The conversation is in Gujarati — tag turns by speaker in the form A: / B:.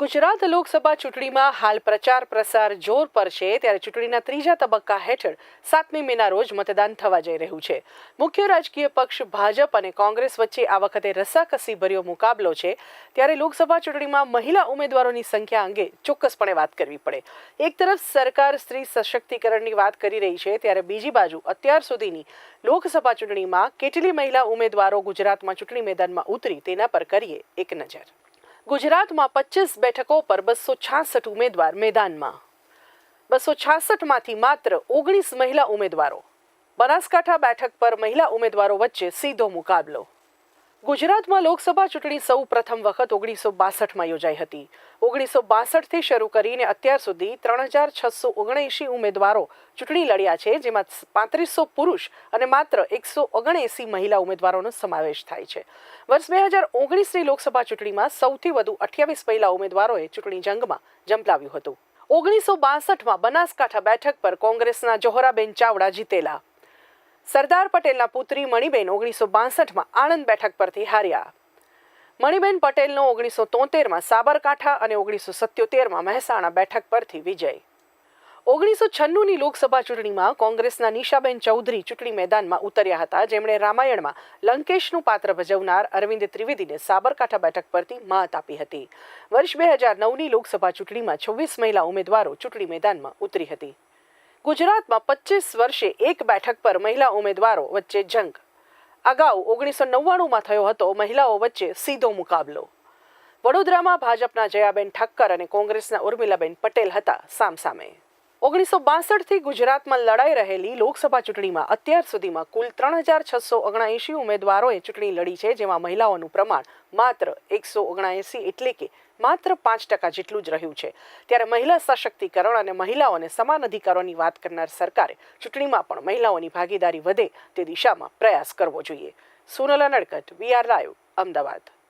A: ગુજરાત લોકસભા ચૂંટણીમાં હાલ પ્રચાર પ્રસાર જોર પર છે ત્યારે ચૂંટણીના ત્રીજા તબક્કા હેઠળ સાતમી મેના રોજ મતદાન થવા જઈ રહ્યું છે. મુખ્ય રાજકીય પક્ષ ભાજપ અને કોંગ્રેસ વચ્ચે આ વખતે રસાકસી ભર્યો મુકાબલો છે. ત્યારે લોકસભા ચૂંટણીમાં મહિલા ઉમેદવારોની સંખ્યા અંગે ચોક્કસપણે વાત કરવી પડે. એક તરફ સરકાર સ્ત્રી સશક્તિકરણની વાત કરી રહી છે, ત્યારે બીજી બાજુ અત્યાર સુધીની લોકસભા ચૂંટણીમાં કેટલી મહિલા ઉમેદવારો ગુજરાતમાં ચૂંટણી મેદાનમાં ઉતરી તેના પર કરીએ એક નજર. ગુજરાતમાં પચીસ બેઠકો પર બસો છાસઠ ઉમેદવાર મેદાનમાં. બસો છાસઠમાંથી માત્ર ઓગણીસ મહિલા ઉમેદવારો. બનાસકાંઠા બેઠક પર મહિલા ઉમેદવારો વચ્ચે સીધો મુકાબલો. ગુજરાતમાં લોકસભા ચૂંટણી સૌ પ્રથમ વખત ઓગણીસો બાસઠમાં યોજાઈ હતી. ઓગણીસો બાસઠથી શરૂ કરીને અત્યાર સુધી ત્રણ હજાર છસો ઓગણએંશી ઉમેદવારો ચૂંટણી લડ્યા છે, જેમાં પાંત્રીસો પુરુષ અને માત્ર એકસો ઓગણએંસી મહિલા ઉમેદવારોનો સમાવેશ થાય છે. વર્ષ બે હજાર ઓગણીસની લોકસભા ચૂંટણીમાં સૌથી વધુ અઠ્યાવીસ મહિલા ઉમેદવારોએ ચૂંટણી જંગમાં ઝંપલાવ્યું હતું. ઓગણીસો બાસઠમાં બનાસકાંઠા બેઠક પર કોંગ્રેસના જોહરાબેન ચાવડા જીતેલા. સરદાર પટેલના પુત્રી મણિબેન ઓગણીસો બાસઠમાં આણંદ બેઠક પરથી હાર્યા. મણિબેન પટેલનો ઓગણીસો તોતેરમાં સાબરકાંઠા અને ઓગણીસો સત્યોતેરમાં મહેસાણા બેઠક પરથી વિજય. ઓગણીસો છન્નુંની લોકસભા ચૂંટણીમાં કોંગ્રેસના નિશાબેન ચૌધરી ચૂંટણી મેદાનમાં ઉતર્યા હતા. જેમણે રામાયણમાં લંકેશનું પાત્ર ભજવનાર અરવિંદ ત્રિવેદીને સાબરકાંઠા બેઠક પરથી માત આપી હતી. વર્ષ બે હજાર નવની લોકસભા ચૂંટણીમાં છવ્વીસ મહિલા ઉમેદવારો ચૂંટણી મેદાનમાં ઉતરી હતી. ગુજરાતમાં પચીસ વર્ષે એક બેઠક પર મહિલા ઉમેદવારો વચ્ચે જંગ. અગાઉ ઓગણીસો નવ્વાણુંમાં થયો હતો મહિલાઓ વચ્ચે સીધો મુકાબલો. વડોદરામાં ભાજપના જયાબેન ઠક્કર અને કોંગ્રેસના ઉર્મિલાબેન પટેલ હતા સામસામે. ઓગણીસો બાસઠથી ગુજરાતમાં લડાઈ રહેલી લોકસભા ચૂંટણીમાં અત્યાર સુધીમાં કુલ ત્રણ હજાર છસો ઓગણએંશી ઉમેદવારોએ ચૂંટણી લડી છે, જેમાં મહિલાઓનું પ્રમાણ માત્ર એકસો ઓગણએંશી એટલે કે માત્ર પાંચ ટકા જેટલું જ રહ્યું છે. ત્યારે મહિલા સશક્તિકરણ અને મહિલાઓને સમાન અધિકારોની વાત કરનાર સરકારે ચૂંટણીમાં પણ મહિલાઓની ભાગીદારી વધે તે દિશામાં પ્રયાસ કરવો જોઈએ. સોનલા નડકટ વીઆર લાઈવ, અમદાવાદ.